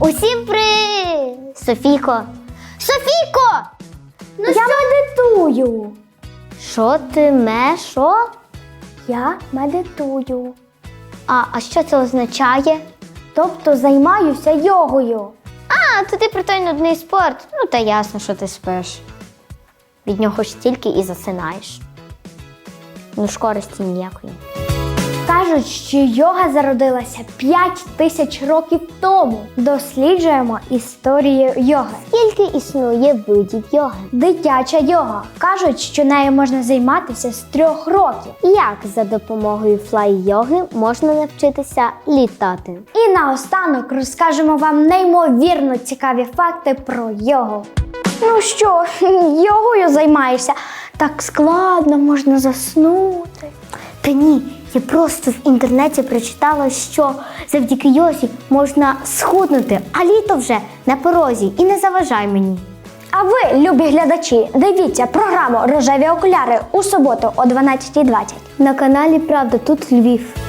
Усім при Софійко. Софійко! Ну Я медитую. Що ти ме? Що? Я медитую. А, а що це означає? Тобто займаюся йогою. А, то ти про той нудний спорт. Ну, та ясно, що ти спиш. Від нього ж тільки і засинаєш. Ну, ж користі ніякої. Кажуть, що йога зародилася 5 тисяч років тому. Досліджуємо історію йоги. Скільки існує видів йоги? Дитяча йога. Кажуть, що нею можна займатися з трьох років. Як за допомогою флай-йоги можна навчитися літати? І наостанок розкажемо вам неймовірно цікаві факти про йогу. Ну що, йогою займаєшся? Так складно, можна заснути. Та ні, я просто в інтернеті прочитала, що завдяки йозі можна схуднути, а літо вже на порозі і не заважай мені. А ви, любі глядачі, дивіться програму Рожеві окуляри у суботу о 12.20. На каналі Правда тут Львів.